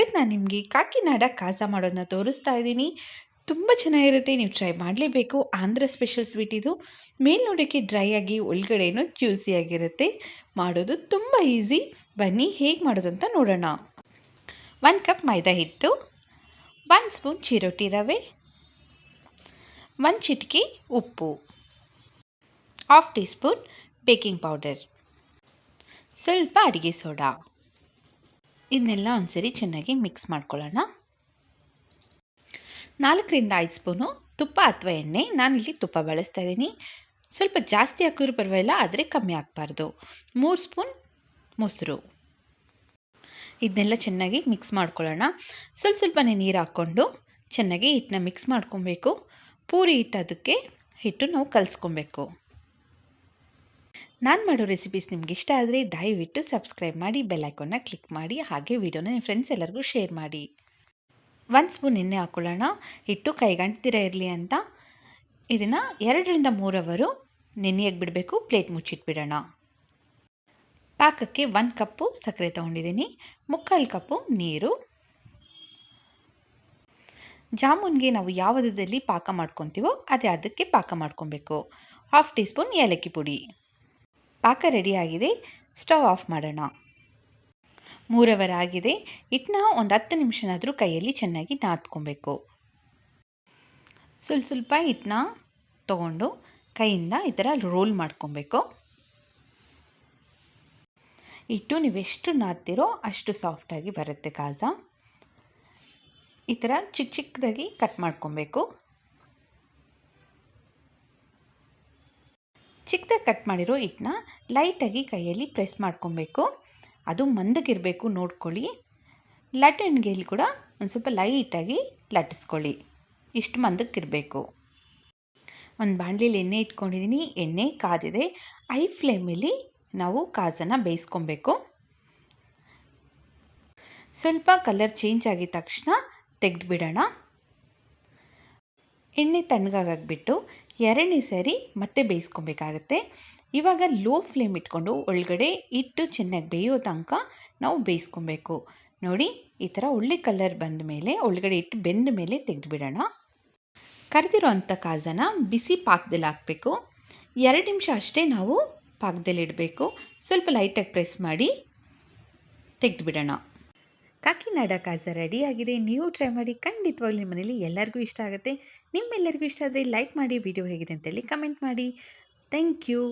ಇವತ್ತು ನಾನು ನಿಮಗೆ ಕಾಕಿನಾಡ ಕಾಜಾ ಮಾಡೋದನ್ನ ತೋರಿಸ್ತಾ ಇದ್ದೀನಿ. ತುಂಬ ಚೆನ್ನಾಗಿರುತ್ತೆ, ನೀವು ಟ್ರೈ ಮಾಡಲೇಬೇಕು. ಆಂಧ್ರ ಸ್ಪೆಷಲ್ ಸ್ವೀಟ್ ಇದು. ಮೇಲ್ ನೋಡೋಕ್ಕೆ ಡ್ರೈ ಆಗಿ ಒಳಗಡೆನೂ ಜ್ಯೂಸಿಯಾಗಿರುತ್ತೆ ಮಾಡೋದು ತುಂಬ ಈಸಿ ಬನ್ನಿ, ಹೇಗೆ ಮಾಡೋದು ಅಂತ ನೋಡೋಣ. ಒಂದು ಕಪ್ ಮೈದಾ ಹಿಟ್ಟು ಒನ್ ಸ್ಪೂನ್ ಚಿರೋಟಿ ರವೆ, ಒಂದು ಚಿಟಿಕೆ ಉಪ್ಪು half tea spoon baking powder ಸ್ವಲ್ಪ ಅಡುಗೆ ಸೋಡಾ. ಇದನ್ನೆಲ್ಲ ಒಂದ್ಸರಿ ಚೆನ್ನಾಗಿ ಮಿಕ್ಸ್ ಮಾಡ್ಕೊಳ್ಳೋಣ. ನಾಲ್ಕರಿಂದ ಐದು ಸ್ಪೂನು ತುಪ್ಪ ಅಥವಾ ಎಣ್ಣೆ. ನಾನಿಲ್ಲಿ ತುಪ್ಪ ಬಳಸ್ತಾ ಇದ್ದೀನಿ. ಸ್ವಲ್ಪ ಜಾಸ್ತಿ ಹಾಕಿದ್ರೂ ಪರವಾಗಿಲ್ಲ, ಆದರೆ ಕಮ್ಮಿ ಹಾಕ್ಬಾರ್ದು. ಮೂರು ಸ್ಪೂನ್ ಮೊಸರು. ಇದನ್ನೆಲ್ಲ ಚೆನ್ನಾಗಿ ಮಿಕ್ಸ್ ಮಾಡ್ಕೊಳ್ಳೋಣ. ಸ್ವಲ್ಪ ಸ್ವಲ್ಪನೇ ನೀರು ಹಾಕ್ಕೊಂಡು ಚೆನ್ನಾಗಿ ಹಿಟ್ಟನ್ನ ಮಿಕ್ಸ್ ಮಾಡ್ಕೊಬೇಕು. ಪೂರಿ ಹಿಟ್ಟು ಅದಕ್ಕೆ ಹಿಟ್ಟು ನಾವು ಕಲಿಸ್ಕೊಬೇಕು. ನಾನು ಮಾಡೋ ರೆಸಿಪೀಸ್ ನಿಮ್ಗೆ ಇಷ್ಟ ಆದರೆ ದಯವಿಟ್ಟು ಸಬ್ಸ್ಕ್ರೈಬ್ ಮಾಡಿ ಬೆಲ್ ಐಕಾನ್ನ ಕ್ಲಿಕ್ ಮಾಡಿ, ಹಾಗೆ ವಿಡಿಯೋನ ನಿಮ್ಮ ಫ್ರೆಂಡ್ಸ್ ಎಲ್ಲರಿಗೂ ಶೇರ್ ಮಾಡಿ. ಒಂದು ಸ್ಪೂನ್ ಎಣ್ಣೆ ಹಾಕ್ಕೊಳ್ಳೋಣ ಹಿಟ್ಟು ಕೈಗಂಟ್ತಿರ ಇರಲಿ ಅಂತ. ಇದನ್ನು ಎರಡರಿಂದ ಮೂರು ಅವರು ನೆನೆಯಕ್ಕೆ ಬಿಡಬೇಕು ಪ್ಲೇಟ್ ಮುಚ್ಚಿಟ್ಬಿಡೋಣ. ಪಾಕಕ್ಕೆ ಒಂದು ಕಪ್ಪು ಸಕ್ಕರೆ ತೊಗೊಂಡಿದ್ದೀನಿ. ಮುಕ್ಕಾಲು ಕಪ್ಪು ನೀರು. ಜಾಮೂನ್ಗೆ ನಾವು ಯಾವುದರಲ್ಲಿ ಪಾಕ ಮಾಡ್ಕೊತೀವೋ ಅದೇ ಅದಕ್ಕೆ ಪಾಕ ಮಾಡ್ಕೊಬೇಕು. ಹಾಫ್ ಟೀ ಸ್ಪೂನ್ ಏಲಕ್ಕಿ ಪುಡಿ. ಪಾಕ ರೆಡಿಯಾಗಿದೆ. ಸ್ಟವ್ ಆಫ್ ಮಾಡೋಣ. ಮೂರವರ್ ಆಗಿದೆ ಹಿಟ್ಟನ್ನ ಒಂದು ಹತ್ತು ನಿಮಿಷನಾದರೂ ಕೈಯಲ್ಲಿ ಚೆನ್ನಾಗಿ ನಾದ್ಕೊಬೇಕು. ಸ್ವಲ್ಪ ಸ್ವಲ್ಪ ಹಿಟ್ಟನ್ನ ತೊಗೊಂಡು ಕೈಯಿಂದ ಈ ಥರ ರೋಲ್ ಮಾಡ್ಕೊಬೇಕು. ಹಿಟ್ಟು ನೀವೆಷ್ಟು ನಾದ್ತಿರೋ ಅಷ್ಟು ಸಾಫ್ಟಾಗಿ ಬರುತ್ತೆ ಕಾಜಾ. ಈ ಥರ ಚಿಕ್ಕ ಚಿಕ್ಕದಾಗಿ ಕಟ್ ಮಾಡ್ಕೊಬೇಕು. ಚಿಕ್ಕದಾಗಿ ಕಟ್ ಮಾಡಿರೋ ಹಿಟ್ಟನ್ನ ಲೈಟಾಗಿ ಕೈಯಲ್ಲಿ ಪ್ರೆಸ್ ಮಾಡ್ಕೊಬೇಕು. ಅದು ಮಂದಗಿರಬೇಕು, ನೋಡ್ಕೊಳ್ಳಿ. ಲಟ್ಟಣಿಗೆಯಲ್ಲಿ ಕೂಡ ಒಂದು ಸ್ವಲ್ಪ ಲೈಟಾಗಿ ಲಟ್ಟಿಸ್ಕೊಳ್ಳಿ. ಇಷ್ಟು ಮಂದಕ್ಕಿರಬೇಕು ಒಂದು ಬಾಣಲಿಲಿ ಎಣ್ಣೆ ಇಟ್ಕೊಂಡಿದ್ದೀನಿ. ಎಣ್ಣೆ ಕಾದಿದೆ. ಐ ಫ್ಲೇಮಲ್ಲಿ ನಾವು ಕಾಜನ್ನು ಬೇಯಿಸ್ಕೊಬೇಕು. ಸ್ವಲ್ಪ ಕಲರ್ ಚೇಂಜ್ ಆಗಿದ ತಕ್ಷಣ ತೆಗೆದುಬಿಡೋಣ. ಎಣ್ಣೆ ತಣ್ಣಗಾಗಿಬಿಟ್ಟು ಎರಡನೇ ಸರಿ ಮತ್ತೆ ಬೇಯಿಸ್ಕೊಬೇಕಾಗತ್ತೆ. ಇವಾಗ ಲೋ ಫ್ಲೇಮ್ ಇಟ್ಕೊಂಡು ಒಳಗಡೆ ಇಟ್ಟು ಚೆನ್ನಾಗಿ ಬೇಯೋ ತನಕ ನಾವು ಬೇಯಿಸ್ಕೊಬೇಕು. ನೋಡಿ, ಈ ಥರ ಒಳ್ಳೆ ಕಲರ್ ಬಂದ ಮೇಲೆ, ಒಳಗಡೆ ಇಟ್ಟು ಬೆಂದ ಮೇಲೆ ತೆಗೆದುಬಿಡೋಣ. ಕರೆದಿರೋ ಅಂಥ ಕಾಜನ ಬಿಸಿ ಪಾಕದಲ್ಲಿ ಹಾಕಬೇಕು. ಎರಡು ನಿಮಿಷ ಅಷ್ಟೇ ನಾವು ಪಾಕದಲ್ಲಿ ಇಡಬೇಕು. ಸ್ವಲ್ಪ ಲೈಟಾಗಿ ಪ್ರೆಸ್ ಮಾಡಿ ತೆಗೆದುಬಿಡೋಣ. ಕಾಕಿನಾಡ ಕಾಸ ರೆಡಿಯಾಗಿದೆ. ನೀವು ಟ್ರೈ ಮಾಡಿ ಖಂಡಿತವಾಗ್ಲೂ ನಿಮ್ಮ ಮನೇಲಿ ಎಲ್ಲರಿಗೂ ಇಷ್ಟ ಆಗುತ್ತೆ. ನಿಮ್ಮೆಲ್ಲರಿಗೂ ಇಷ್ಟ ಆದರೆ ಲೈಕ್ ಮಾಡಿ ವಿಡಿಯೋ ಹೇಗಿದೆ ಅಂತೇಳಿ ಕಮೆಂಟ್ ಮಾಡಿ. Thank you